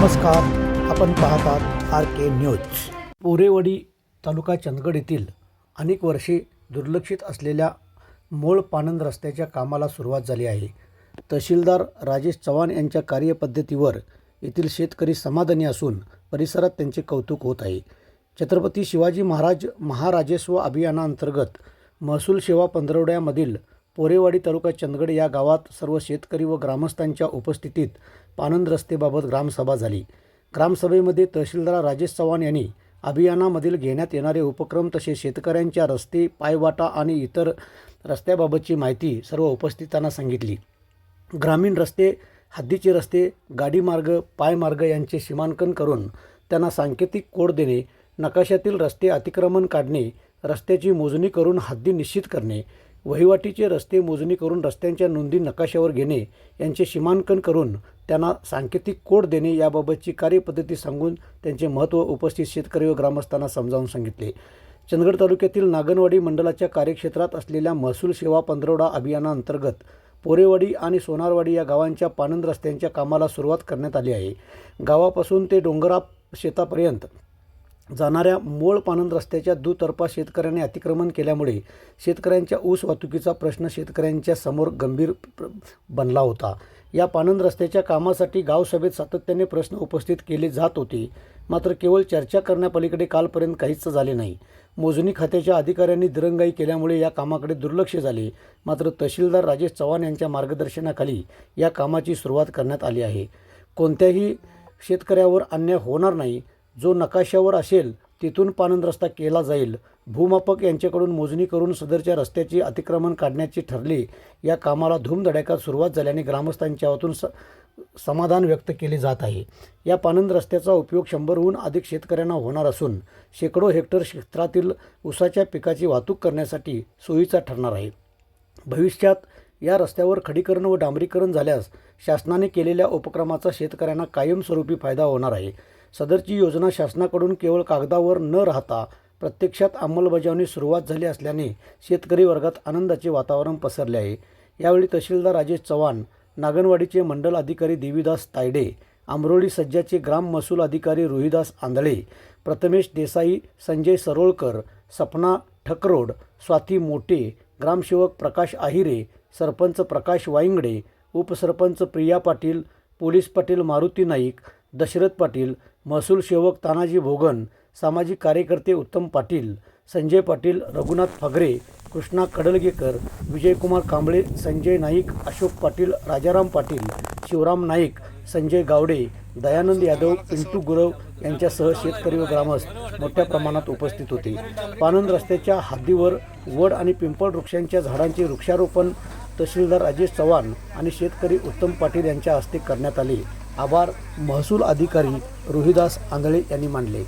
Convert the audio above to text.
नमस्कार आपण पाहतात आर के न्यूज. पोरेवाडी तालुका चंदगड येथील अनेक वर्षे दुर्लक्षित असलेल्या मोळ पाणंद रस्त्याच्या कामाला सुरुवात झाली आहे. तहसीलदार राजेश चव्हाण यांच्या कार्यपद्धतीवर येथील शेतकरी समाधानी असून परिसरात त्यांचे कौतुक होत आहे. छत्रपती शिवाजी महाराज महाराजेस्व अभियानाअंतर्गत महसूल सेवा पंधरवड्यामधील पोरेवाडी तालुका चंदगड या गावात सर्व शेतकरी व ग्रामस्थांच्या उपस्थितीत पानंद रस्तेबाबत ग्रामसभा झाली. ग्रामसभेमध्ये तहसीलदार राजेश चव्हाण यांनी अभियानामधील घेण्यात येणारे उपक्रम तसेच शेतकऱ्यांच्या रस्ते पायवाटा आणि इतर रस्त्याबाबतची माहिती सर्व उपस्थितांना सांगितली. ग्रामीण रस्ते हद्दीचे रस्ते गाडीमार्ग पायमार्ग यांचे सीमांकन करून त्यांना सांकेतिक कोड देणे नकाशातील रस्ते अतिक्रमण काढणे रस्त्याची मोजणी करून हद्दी निश्चित करणे वहिवाटीचे रस्ते मोजणी करून रस्त्यांच्या नोंदी नकाशावर घेणे यांचे सीमांकन करून त्यांना सांकेतिक कोड देणे याबाबतची कार्यपद्धती सांगून त्यांचे महत्त्व उपस्थित शेतकरी व ग्रामस्थांना समजावून सांगितले. चंदगड तालुक्यातील नागनवाडी मंडळाच्या कार्यक्षेत्रात असलेल्या महसूल सेवा पंधरवडा अभियानाअंतर्गत पोरेवाडी आणि सोनारवाडी या गावांच्या पानंद रस्त्यांच्या कामाला सुरुवात करण्यात आली आहे. गावापासून ते डोंगरा शेतापर्यंत जाणाऱ्या मोळ पानंद रस्त्याच्या दुतर्फा शेतकऱ्यांनी अतिक्रमण केल्यामुळे शेतकऱ्यांच्या ऊस वाहतुकीचा प्रश्न शेतकऱ्यांच्या समोर गंभीर बनला होता. या पानंद रस्त्याच्या कामासाठी गावसभेत सातत्याने प्रश्न उपस्थित केले जात होते. मात्र केवळ चर्चा करण्यापलीकडे कालपर्यंत काहीच झाले नाही. मोजणी खात्याच्या अधिकाऱ्यांनी दिरंगाई केल्यामुळे या कामाकडे दुर्लक्ष झाले. मात्र तहसीलदार राजेश चव्हाण यांच्या मार्गदर्शनाखाली या कामाची सुरुवात करण्यात आली आहे. कोणत्याही शेतकऱ्यावर अन्याय होणार नाही जो नकाशावर असेल तिथून पाणंद रस्ता केला जाईल. भूमापक यांच्याकडून मोजणी करून सदरच्या रस्त्याची अतिक्रमण काढण्याची ठरली. या कामाला धूमधडाक्यात सुरुवात झाल्याने ग्रामस्थांच्या वतून स समाधान व्यक्त केले जात आहे. या पानंद रस्त्याचा उपयोग शंभरहून अधिक शेतकऱ्यांना होणार असून शेकडो हेक्टर क्षेत्रातील ऊसाच्या पिकाची वाहतूक करण्यासाठी सोयीचा ठरणार आहे. भविष्यात या रस्त्यावर खडीकरण व डांबरीकरण झाल्यास शासनाने केलेल्या उपक्रमाचा शेतकऱ्यांना कायमस्वरूपी फायदा होणार आहे. सदरची योजना शासनाकडून केवळ कागदावर न राहता प्रत्यक्षात अंमलबजावणी सुरुवात झाली असल्याने शेतकरी वर्गात आनंदाचे वातावरण पसरले आहे. यावेळी तहसीलदार राजेश चव्हाण नागनवाडीचे मंडल अधिकारी देवीदास तायडे आंबरोळी सज्जाचे ग्राम महसूल अधिकारी रोहिदास आंधळे प्रथमेश देसाई संजय सरोळकर सपना ठकरोड स्वाती मोटे ग्रामसेवक प्रकाश आहिरे सरपंच प्रकाश वाईंगडे उपसरपंच प्रिया पाटील पोलीस पाटील मारुती नाईक दशरथ पाटील महसूल सेवक तानाजी भोगन सामाजिक कार्यकर्ते उत्तम पाटील संजय पाटील रघुनाथ फगरे कृष्णा कडलगेकर विजयकुमार कांबळे संजय नाईक अशोक पाटील राजाराम पाटील शिवराम नाईक संजय गावडे दयानंद यादव पिंटू गुरव यांच्यासह शेतकरी व ग्रामस्थ मोठ्या प्रमाणात उपस्थित होते. पानंद रस्त्याच्या हद्दीवर वड आणि पिंपळ वृक्षांच्या झाडांचे वृक्षारोपण तहसीलदार राजेश चव्हाण आणि शेतकरी उत्तम पाटील यांच्या हस्ते करण्यात आले. आभार महसूल अधिकारी रोहिदास आंधळे यांनी मानले.